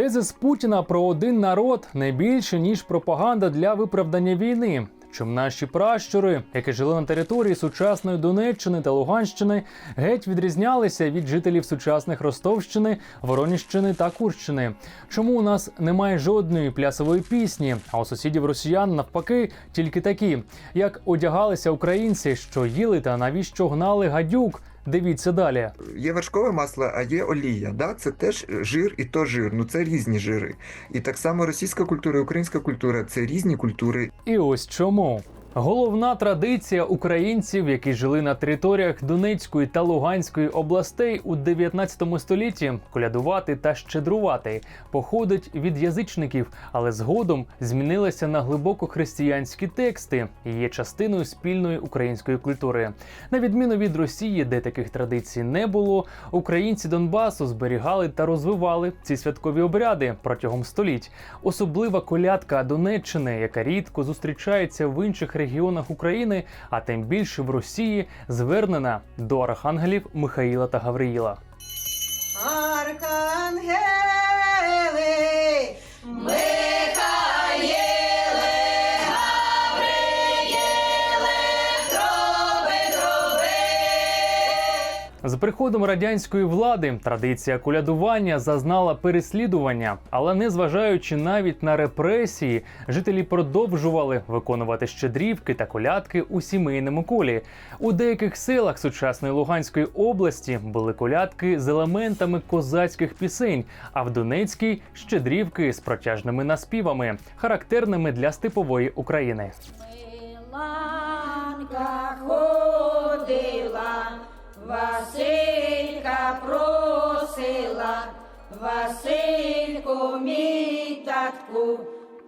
Тези з Путіна про один народ не більше ніж пропаганда для виправдання війни. Чим наші пращури, які жили на території сучасної Донеччини та Луганщини, геть відрізнялися від жителів сучасних Ростовщини, Вороніщини та Курщини. Чому у нас немає жодної плясової пісні, а у сусідів росіян навпаки тільки такі, як одягалися українці, що їли та навіщо гнали гадюк. Дивіться далі. Є вершкове масло, а є олія. Да? Це теж жир і то жир. Ну це різні жири. І так само російська культура і українська культура це різні культури. І ось чому. Головна традиція українців, які жили на територіях Донецької та Луганської областей у 19 столітті, колядувати та щедрувати, походить від язичників, але згодом змінилася на глибоко християнські тексти і є частиною спільної української культури. На відміну від Росії, де таких традицій не було, українці Донбасу зберігали та розвивали ці святкові обряди протягом століть. Особлива колядка Донеччини, яка рідко зустрічається в інших регіонах України, а тим більше в Росії, звернена до архангелів Михаїла та Гавриїла. Архангели, З приходом радянської влади традиція колядування зазнала переслідування, але незважаючи навіть на репресії, жителі продовжували виконувати щедрівки та колядки у сімейному колі. У деяких селах сучасної Луганської області були колядки з елементами козацьких пісень, а в Донецькій щедрівки з протяжними наспівами, характерними для степової України. Миланка ходила, Василька просила, Васильку мій татку,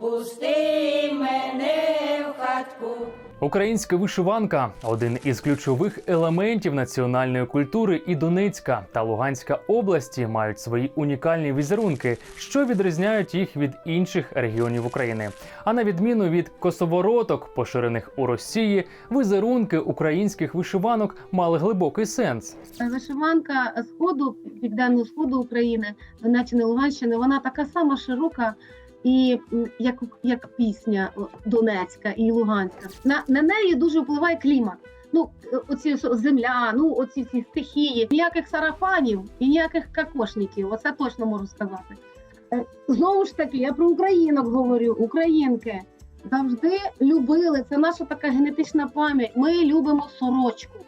пусти мене в хатку. Українська вишиванка один із ключових елементів національної культури, і Донецька та Луганська області мають свої унікальні візерунки, що відрізняють їх від інших регіонів України. А на відміну від косовороток, поширених у Росії, візерунки українських вишиванок мали глибокий сенс. Вишиванка сходу, південного сходу України, Донеччини, Луганщини, вона така сама широка. І як, як пісня Донецька і Луганська, на, на неї дуже впливає клімат. Ну, е, оці що земля, ну оці всі стихії, ніяких сарафанів і ніяких какошників. Оце точно можу сказати. Е, Знову ж таки, я про українок говорю, українки завжди любили. Це наша така генетична пам'ять. Ми любимо сорочку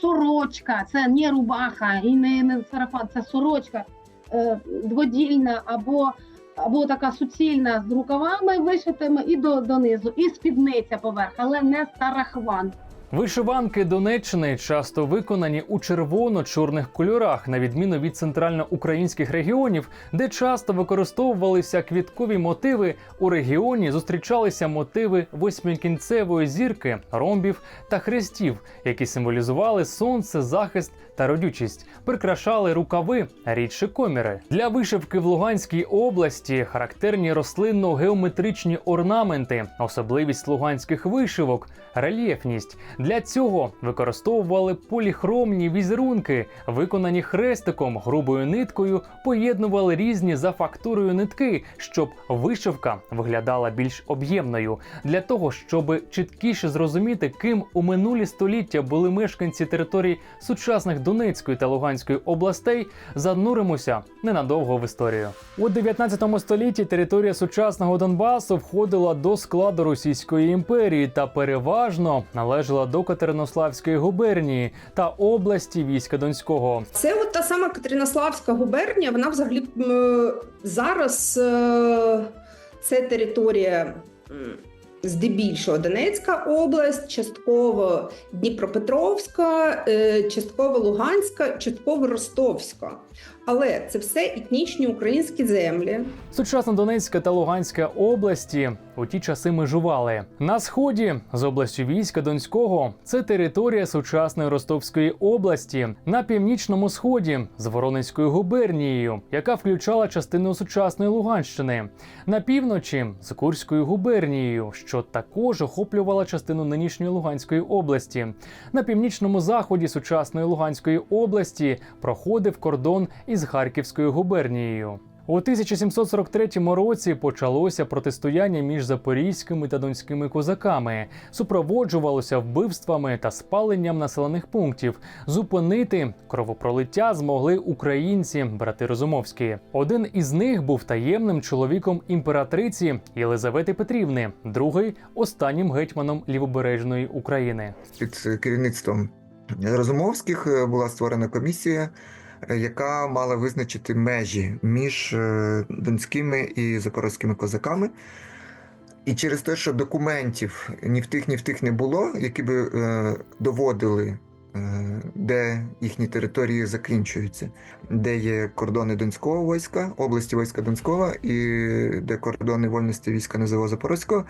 сорочка, це не рубаха і не, не сарафан, це сорочка е, дводільна або, або така суцільна з рукавами вишитими і до, донизу, і спідниця поверх, але не сарахван. Вишиванки Донеччини часто виконані у червоно-чорних кольорах, на відміну від центральноукраїнських регіонів, де часто використовувалися квіткові мотиви. У регіоні зустрічалися мотиви восьмикінцевої зірки, ромбів та хрестів, які символізували сонце, захист та родючість, прикрашали рукави, рідше коміри. Для вишивки в Луганській області характерні рослинно-геометричні орнаменти, особливість луганських вишивок, рельєфність. Для цього використовували поліхромні візерунки, виконані хрестиком, грубою ниткою, поєднували різні за фактурою нитки, щоб вишивка виглядала більш об'ємною. Для того, щоб чіткіше зрозуміти, ким у минулі століття були мешканці територій сучасних Донецької та Луганської областей, зануримося ненадовго в історію. У 19 столітті територія сучасного Донбасу входила до складу Російської імперії та переважно належала до Катеринославської губернії та області війська Донського. Це от та сама Катеринославська губернія. Вона взагалі зараз е, це територія здебільшого Донецька область, частково Дніпропетровська, е, частково Луганська, частково Ростовська. Але це все етнічні українські землі. Сучасна Донецька та Луганська області у ті часи межували на сході з областю війська Донського. Це територія сучасної Ростовської області, на північному сході з Воронезькою губернією, яка включала частину сучасної Луганщини, на півночі з Курською губернією, що також охоплювала частину нинішньої Луганської області. На північному заході сучасної Луганської області проходив кордон із Харківською губернією. У 1743 році почалося протистояння між запорізькими та донськими козаками, супроводжувалося вбивствами та спаленням населених пунктів. Зупинити кровопролиття змогли українці, брати Розумовські. Один із них був таємним чоловіком імператриці Єлизавети Петрівни, другий останнім гетьманом лівобережної України. Під е, керівництвом Розумовських е, була створена комісія, яка мала визначити межі між е, донськими і запорозькими козаками. І через те, що документів ні в тих, ні в тих не було, які би е, доводили, е, де їхні території закінчуються, де є кордони Донського війська, області війська Донського і де кордони вольності війська Низового Запорозького,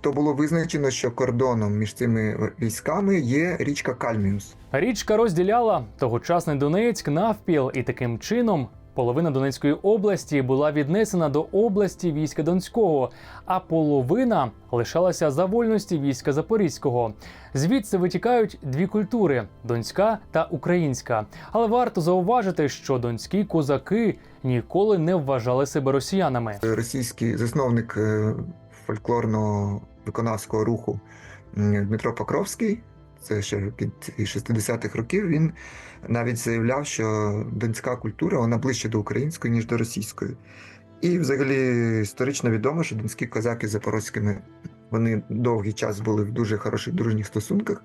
то було визначено, що кордоном між цими військами є річка Кальміус. Річка розділяла тогочасний Донецьк навпіл, і таким чином половина Донецької області була віднесена до області війська Донського, а половина лишалася за вольності війська Запорізького. Звідси витікають дві культури донська та українська. Але варто зауважити, що донські козаки ніколи не вважали себе росіянами. Російський засновник е, фольклорного виконавського руху Дмитро Покровський, це ще під 60-х років, він навіть заявляв, що донська культура вона ближче до української, ніж до російської. І взагалі історично відомо, що донські козаки з запорозькими вони довгий час були в дуже хороших дружніх стосунках.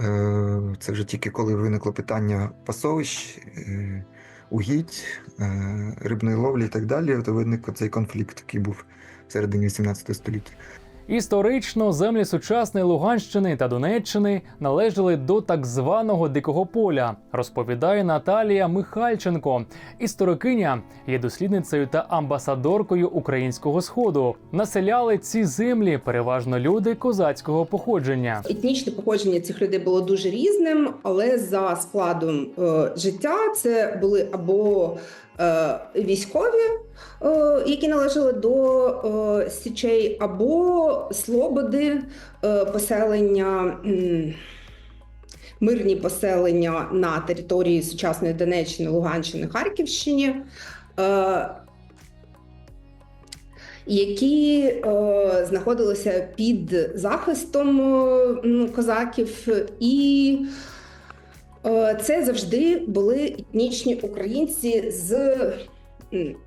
Е, Це вже тільки коли виникло питання пасовищ, е, угідь, е, рибної ловлі і так далі, то виник цей конфлікт, який був в середині 18 століття. Історично землі сучасної Луганщини та Донеччини належали до так званого дикого поля, розповідає Наталія Михальченко. Історикиня є дослідницею та амбасадоркою українського сходу. Населяли ці землі переважно люди козацького походження. Етнічне походження цих людей було дуже різним, але за складом е, життя це були або військові, е, які належали до е, січей, або слободи, е, поселення. Мирні поселення на території сучасної Донеччини, Луганщини, Харківщині, е, які е, знаходилися під захистом е, козаків, і е, це завжди були етнічні українці з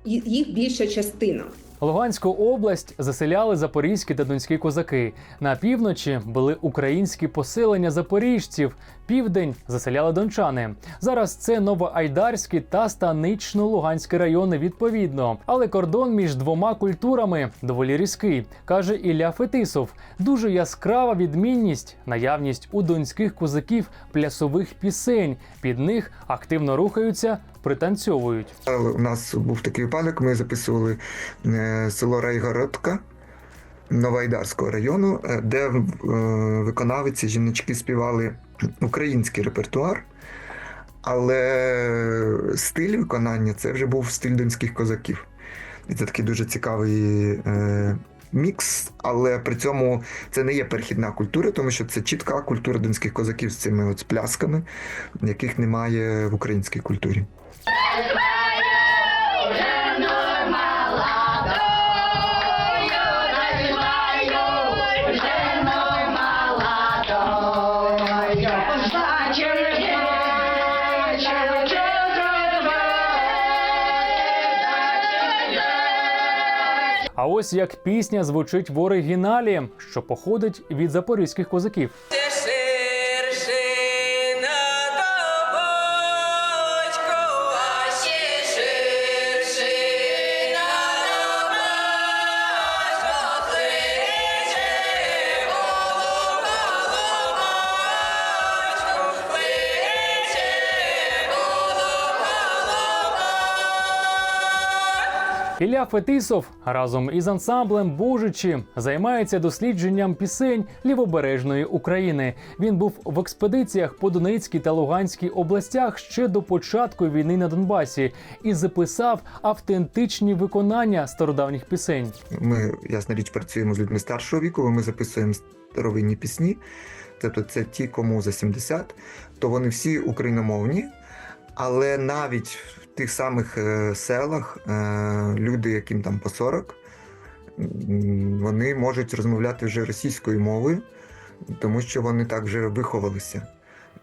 їх більша частина. Луганську область заселяли запорізькі та донські козаки. На півночі були українські поселення запоріжців. Південь заселяли дончани. Зараз це новоайдарські та станично-луганські райони відповідно. Але кордон між двома культурами доволі різкий, каже Ілля Фетисов. Дуже яскрава відмінність, наявність у донських козаків плясових пісень. Під них активно рухаються, пританцьовують. У нас був такий випадок, ми записували е, село Райгородка Новоайдарського району, е, де е, виконавиці жіночки співали український репертуар, але стиль виконання це вже був стиль донських козаків. І це такий дуже цікавий е, мікс, але при цьому це не є перехідна культура, тому що це чітка культура донських козаків з цими от плясками, яких немає в українській культурі. Ось як пісня звучить в оригіналі, що походить від запорізьких козаків. Ілля Фетисов разом із ансамблем Божичі займається дослідженням пісень лівобережної України. Він був в експедиціях по Донецькій та Луганській областях ще до початку війни на Донбасі і записав автентичні виконання стародавніх пісень. Ми, ясна річ, працюємо з людьми старшого віку, ми записуємо старовинні пісні. Тобто це ті, кому за 70, то вони всі україномовні. Але навіть тих самих е, селах е, люди, яким там по 40, вони можуть розмовляти вже російською мовою, тому що вони так вже виховалися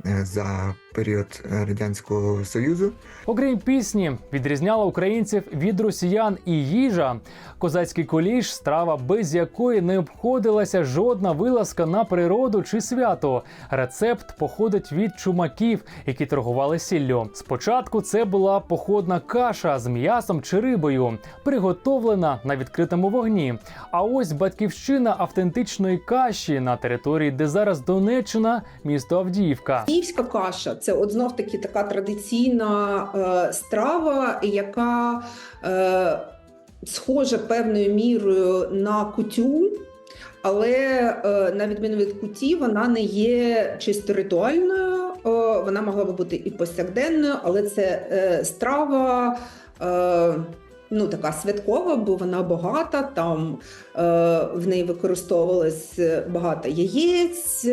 е, за період е, Радянського Союзу. Окрім пісні, відрізняла українців від росіян і їжа. Козацький коліш страва, без якої не обходилася жодна вилазка на природу чи свято. Рецепт походить від чумаків, які торгували сіллю. Спочатку це була походна каша з м'ясом чи рибою, приготовлена на відкритому вогні. А ось батьківщина автентичної каші на території, де зараз Донеччина, місто Авдіївка. Київська каша це от знов таки така традиційна е, страва, яка е, схожа певною мірою на кутю. Але е, на відміну від куті, вона не є чисто ритуальною, вона могла би бути і повсякденною, але це страва ну, така святкова, бо вона багата. Там в неї використовувалось багато яєць.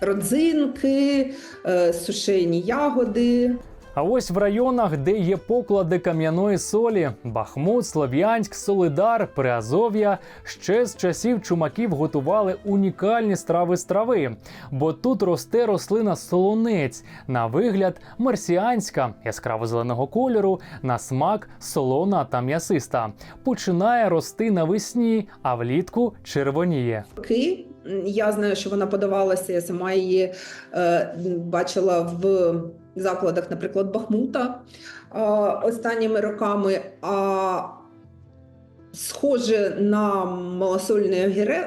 Родзинки, е, сушені ягоди. А ось в районах, де є поклади кам'яної солі: Бахмут, Слов'янськ, Солидар, Приазов'я, ще з часів чумаків готували унікальні страви з трави, бо тут росте рослина солонець, на вигляд марсіанська, яскраво зеленого кольору, на смак солона та м'ясиста. Починає рости навесні, а влітку червоніє. Ки. Я знаю, що вона подавалася, я сама її е, бачила в закладах, наприклад, Бахмута е, останніми роками. А схоже на малосольний е,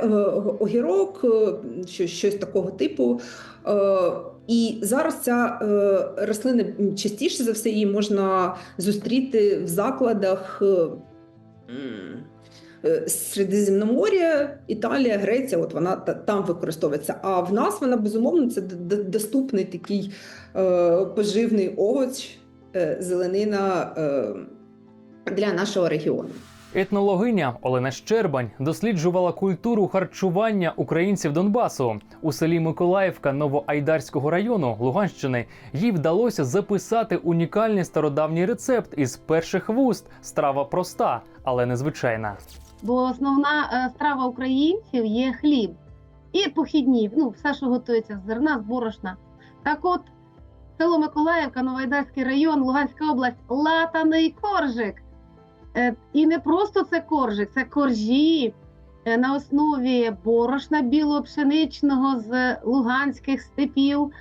огірок, е, що, щось такого типу. Е, і зараз ця е, рослина частіше за все її можна зустріти в закладах. е, Середземномор'я, Італія, Греція, от вона та- там використовується. А в нас вона безумовно це доступний такий е, поживний овоч, е, зеленина е, для нашого регіону. Етнологиня Олена Щербань досліджувала культуру харчування українців Донбасу у селі Миколаївка Новоайдарського району Луганщини. Їй вдалося записати унікальний стародавній рецепт із перших вуст. Страва проста, але незвичайна. Бо основна е, страва українців є хліб і похідні, ну все, що готується з зерна, з борошна. Так от, село Миколаївка, Новоайдарський район, Луганська область, латаний коржик. Е, І не просто це коржик, це коржі е, на основі борошна білопшеничного з луганських степів.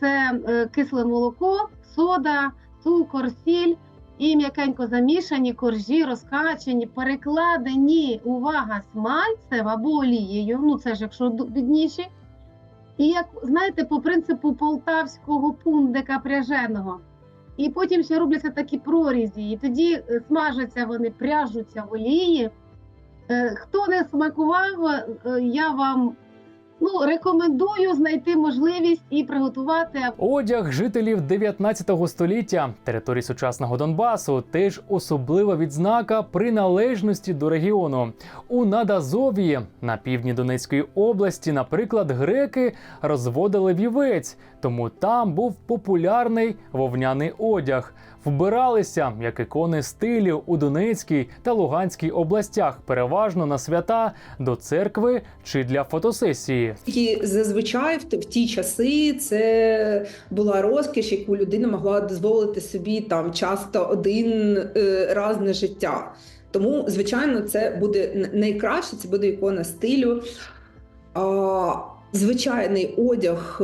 Це кисле молоко, сода, цукор, сіль і м'якенько замішані коржі, розкачені, перекладені, увага, смальцем або олією. Ну це ж якщо бідніші. І як знаєте, по принципу полтавського пундика пряженого. І потім ще робляться такі прорізі, і тоді е, смажаться вони, пряжуться в олії. Е, Хто не смакував, е, я вам ну, рекомендую знайти можливість і приготувати. Одяг жителів 19 століття території сучасного Донбасу теж особлива відзнака приналежності до регіону. У Надазов'ї на півдні Донецької області, наприклад, греки розводили вівець, тому там був популярний вовняний одяг. Вбиралися як ікони стилів у Донецькій та Луганській областях, переважно на свята до церкви чи для фотосесії. І зазвичай в, в ті часи це була розкіш, яку людина могла дозволити собі там часто один е, раз на життя. Тому, звичайно, це буде найкраще, це буде ікона стилю. Звичайний одяг.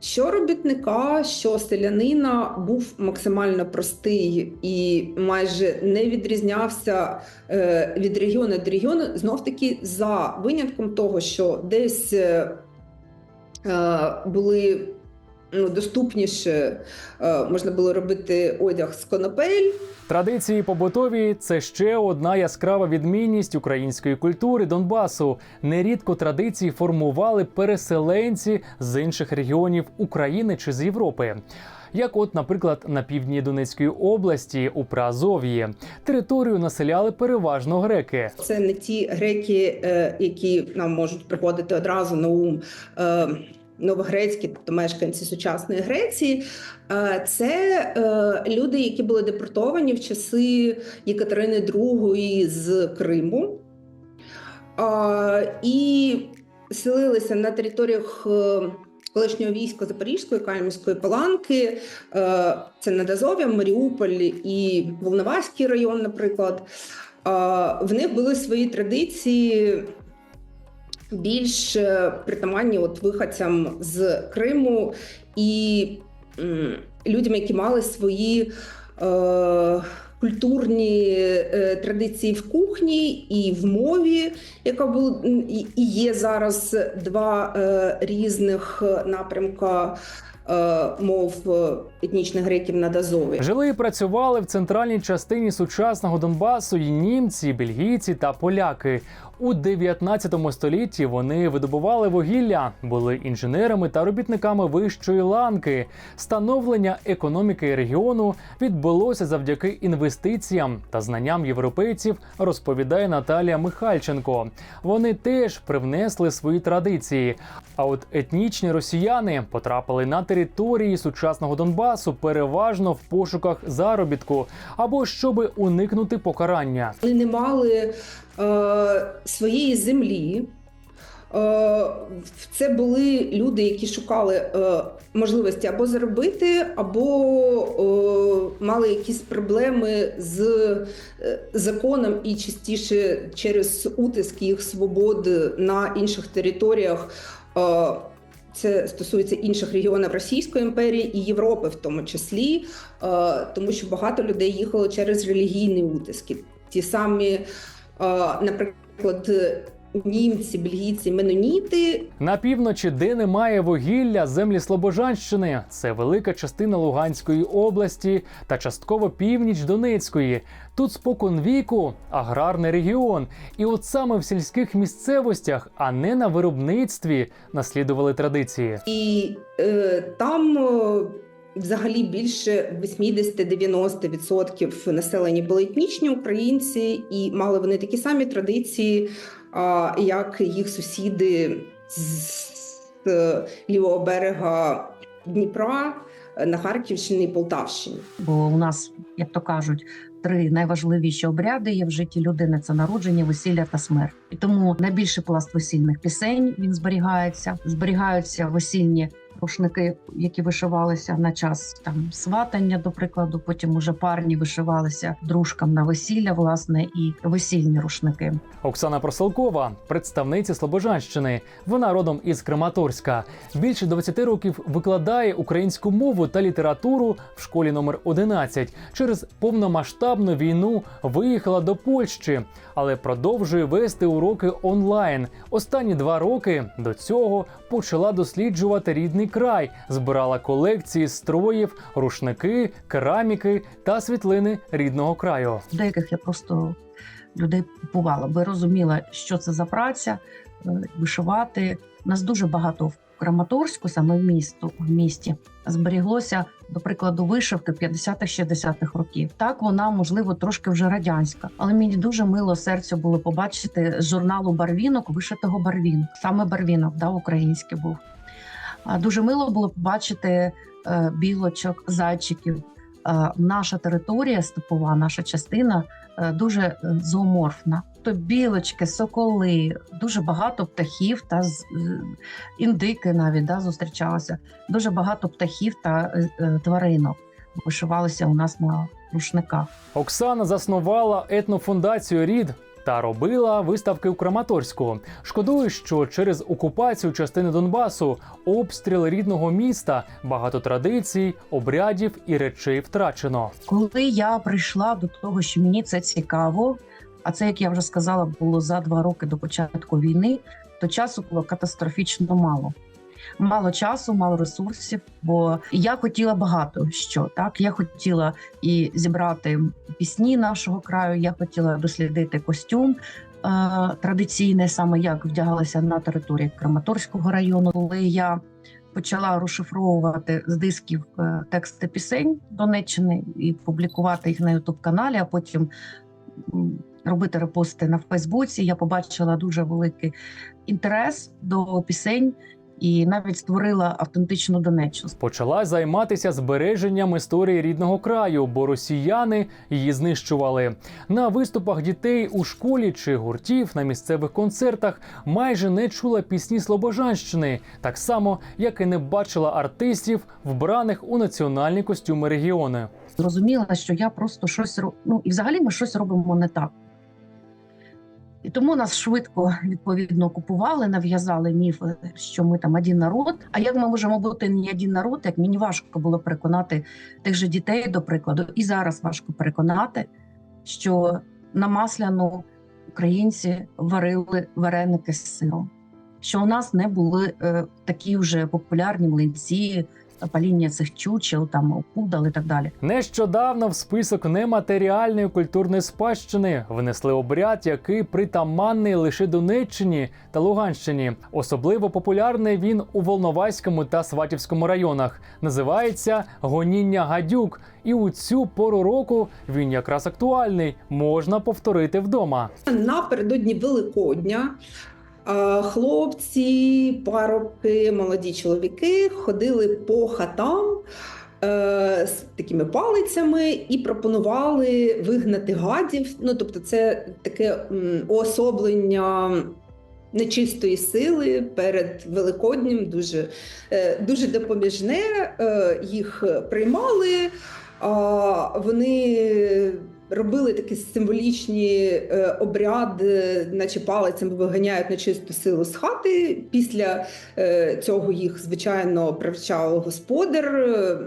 Що робітника, що селянина був максимально простий і майже не відрізнявся е, від регіону до регіону, знов таки за винятком того, що десь е, е, були ну, доступніше, е, можна було робити одяг з конопель. Традиції побутові це ще одна яскрава відмінність української культури Донбасу. Нерідко традиції формували переселенці з інших регіонів України чи з Європи. Як, от, наприклад, на півдні Донецької області у Приазов'ї територію населяли переважно греки. Це не ті греки, е, які нам можуть приходити одразу на ум. Новогрецькі, тобто мешканці сучасної Греції, е, це е, люди, які були депортовані в часи Єкатерини II з Криму. І селилися на територіях е, колишнього війська Запорізької, Кальмівської паланки, це Надазов'я, Маріуполь і Волноваський район, наприклад. В них були свої традиції більш е, притаманні от виходцям з Криму і м, людям, які мали свої е, культурні е, традиції в кухні і в мові, яка була і є зараз два е, різних напрямка мов етнічних греків на Дазові. Жили і працювали в центральній частині сучасного Донбасу і німці, бельгійці та поляки. У 19 столітті вони видобували вугілля, були інженерами та робітниками вищої ланки. Становлення економіки регіону відбулося завдяки інвестиціям та знанням європейців, розповідає Наталія Михальченко. Вони теж привнесли свої традиції. А от етнічні росіяни потрапили на території сучасного Донбасу переважно в пошуках заробітку або щоби уникнути покарання. Вони не мали своєї землі. Е, це були люди, які шукали е, можливості або заробити, або е, мали якісь проблеми з е, законом і частіше через утиск їх свобод на інших територіях. Е, це стосується інших регіонів Російської імперії і Європи, в тому числі, е, тому що багато людей їхало через релігійні утиски. Ті самі, е, наприклад, німці, бельгійці, меноніти. На півночі, де немає вугілля, землі Слобожанщини це велика частина Луганської області та частково північ Донецької. Тут спокон віку аграрний регіон. І от саме в сільських місцевостях, а не на виробництві, наслідували традиції. І е, там е, взагалі більше 80-90% населення були етнічні українці, і мали вони такі самі традиції, як їх сусіди з е, лівого берега Дніпра е, на Харківщині і Полтавщині. Бо у нас, як то кажуть, три найважливіші обряди є в житті людини: це народження, весілля та смерть. І тому найбільший пласт весільних пісень він зберігається. Зберігаються весільні рушники, які вишивалися на час там сватання, до прикладу. Потім уже парні вишивалися дружкам на весілля, власне, і весільні рушники. Оксана Проселкова, представниця Слобожанщини. Вона родом із Краматорська. Більше 20 років викладає українську мову та літературу в школі номер 11. Через повномасштабну війну виїхала до Польщі, але продовжує вести уроки онлайн. Останні два роки до цього почала досліджувати рідний край, збирала колекції строїв, рушники, кераміки та світлини рідного краю. Деяких я просто людей бувала, би розуміла, що це за праця, е, вишивати. Нас дуже багато в Краматорську, саме в місто в місті, зберіглося, до прикладу, вишивки 50-60-х років. Так вона можливо трошки вже радянська, але мені дуже мило серцю було побачити з журналу Барвінок вишитого барвінок. Саме барвінок, да, український був. Дуже мило було побачити е, білочок, зайчиків. Наша територія степова, наша частина е, дуже е, зооморфна. То білочки, соколи, дуже багато птахів та індики навіть да, зустрічалися. Дуже багато птахів та тваринок вишивалися у нас на рушниках. Оксана заснувала етнофундацію Рід. Та робила виставки у Краматорську. Шкодую, що через окупацію частини Донбасу, обстріл рідного міста, багато традицій, обрядів і речей втрачено. Коли я прийшла до того, що мені це цікаво, а це, як я вже сказала, було за два роки до початку війни, то часу було катастрофічно мало. Мало часу, мало ресурсів, бо я хотіла багато що. Так, я хотіла і зібрати пісні нашого краю. Я хотіла дослідити костюм е, традиційний, саме як вдягалася на території Краматорського району. Коли я почала розшифровувати з дисків е, тексти пісень Донеччини і публікувати їх на Ютуб каналі, а потім робити репости на Фейсбуці. Я побачила дуже великий інтерес до пісень. І навіть створила автентичну Донеччину. Почала займатися збереженням історії рідного краю, бо росіяни її знищували. На виступах дітей у школі чи гуртів на місцевих концертах майже не чула пісні Слобожанщини, так само як і не бачила артистів, вбраних у національні костюми регіону. Зрозуміла, що я просто щось ро- ну і взагалі ми щось робимо не так. І тому нас швидко відповідно окупували, нав'язали міф, що ми там один народ. А як ми можемо бути не один народ, як мені важко було переконати тих же дітей, до прикладу, і зараз важко переконати, що на масляну українці варили вареники з сиром, що у нас не були е, такі вже популярні млинці, паління цих чучел, там пудал і так далі. Нещодавно в список нематеріальної культурної спадщини внесли обряд, який притаманний лише Донеччині та Луганщині. Особливо популярний він у Волноваському та Сватівському районах. Називається гоніння гадюк. І у цю пору року він якраз актуальний. Можна повторити вдома. Напередодні Великодня хлопці, парубки, молоді чоловіки ходили по хатам е, з такими палицями і пропонували вигнати гадів. Ну, тобто, це таке уособлення. Нечистої сили перед Великоднім дуже, е, дуже допоміжне. е, Їх приймали. Вони робили такі символічні е, обряди, наче палицями виганяють нечисту силу з хати. Після е, цього їх, звичайно, привчав господар. е,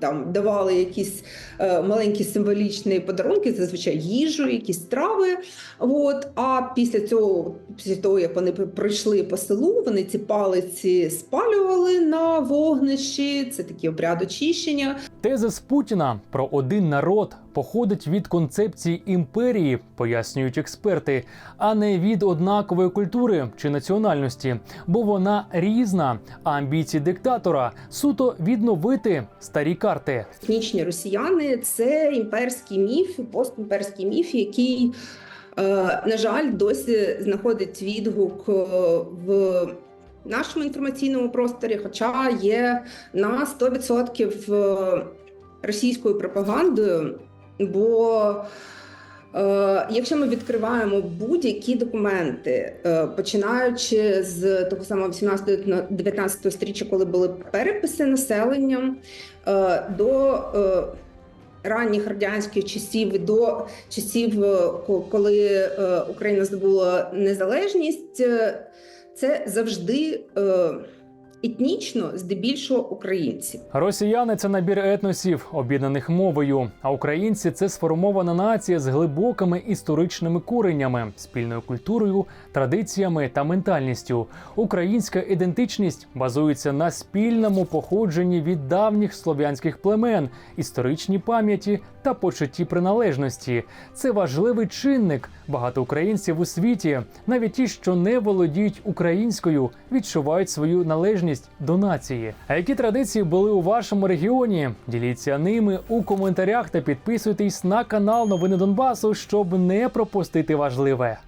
Там давали якісь е, маленькі символічні подарунки, зазвичай їжу, якісь трави. От. А після цього, після того, як вони пройшли по селу, вони ці палиці спалювали на вогнищі. Це такі обряд очищення. Тезис Путіна про один народ походить від концепції імперії, пояснюють експерти, а не від однакової культури чи національності, бо вона різна. А амбіції диктатора суто відновити старі карти. етнічні росіяни це імперський міф, постімперський міф, який, е, на жаль, досі знаходить відгук е, нашому інформаційному просторі, хоча є на 100% е, російською пропагандою. Бо Е, Якщо ми відкриваємо будь-які документи, е, починаючи з того самого 18-19 стріччя, коли були переписи населення, е, до е, ранніх радянських часів, до часів, е, коли е, Україна здобула незалежність, це завжди е, етнічно, здебільшого українці. Росіяни це набір етносів, об'єднаних мовою. А українці це сформована нація з глибокими історичними коренями, спільною культурою, традиціями та ментальністю. Українська ідентичність базується на спільному походженні від давніх слов'янських племен, історичній пам'яті та почутті приналежності. Це важливий чинник. Багато українців у світі, навіть ті, що не володіють українською, відчувають свою належність до нації. А які традиції були у вашому регіоні? Діліться ними у коментарях та підписуйтесь на канал Новини Донбасу, щоб не пропустити важливе.